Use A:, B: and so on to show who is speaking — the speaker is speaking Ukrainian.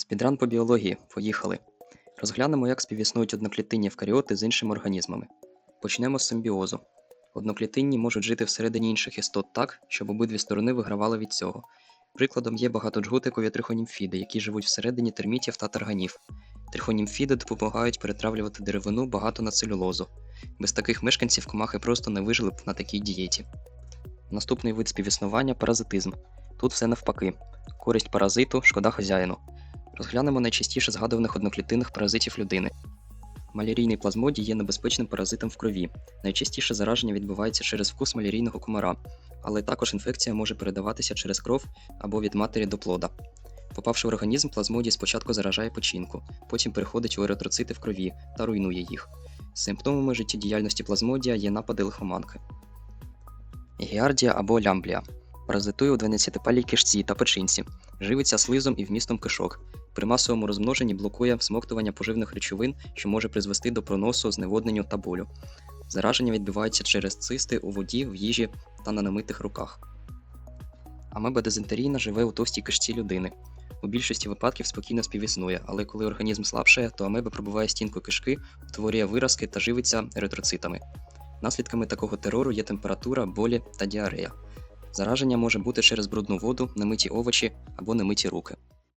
A: Спідран по біології. Поїхали. Розглянемо, як співіснують одноклітинні евкаріоти з іншими організмами. Почнемо з симбіозу. Одноклітинні можуть жити всередині інших істот так, щоб обидві сторони вигравали від цього. Прикладом є багатоджгутикові трихонімфіди, які живуть всередині термітів та тарганів. Трихонімфіди допомагають перетравлювати деревину багато на целюлозу. Без таких мешканців комахи просто не вижили б на такій дієті. Наступний вид співіснування паразитизм. Тут все навпаки. Користь паразиту, шкода хазяїну. Розглянемо найчастіше згадуваних одноклітинних паразитів людини. Малярійний плазмодій є небезпечним паразитом в крові. Найчастіше зараження відбувається через вкус малярійного комара, але також інфекція може передаватися через кров або від матері до плода. Попавши в організм, плазмодій спочатку заражає печінку, потім переходить у еритроцити в крові та руйнує їх. Симптомами життєдіяльності плазмодія є напади лихоманки. Гіардія або лямблія паразитує у 12-палій кишці та печінці, живиться слизом і вмістом кишок. При масовому розмноженні блокує всмоктування поживних речовин, що може призвести до проносу, зневодненню та болю. Зараження відбувається через цисти у воді, в їжі та на намитих руках. Амеба дизентерійна живе у товстій кишці людини. У більшості випадків спокійно співіснує, але коли організм слабшає, то амеба пробиває стінку кишки, утворює виразки та живиться еритроцитами. Наслідками такого терору є температура, болі та діарея. Зараження може бути через брудну воду, немиті овочі або немиті руки.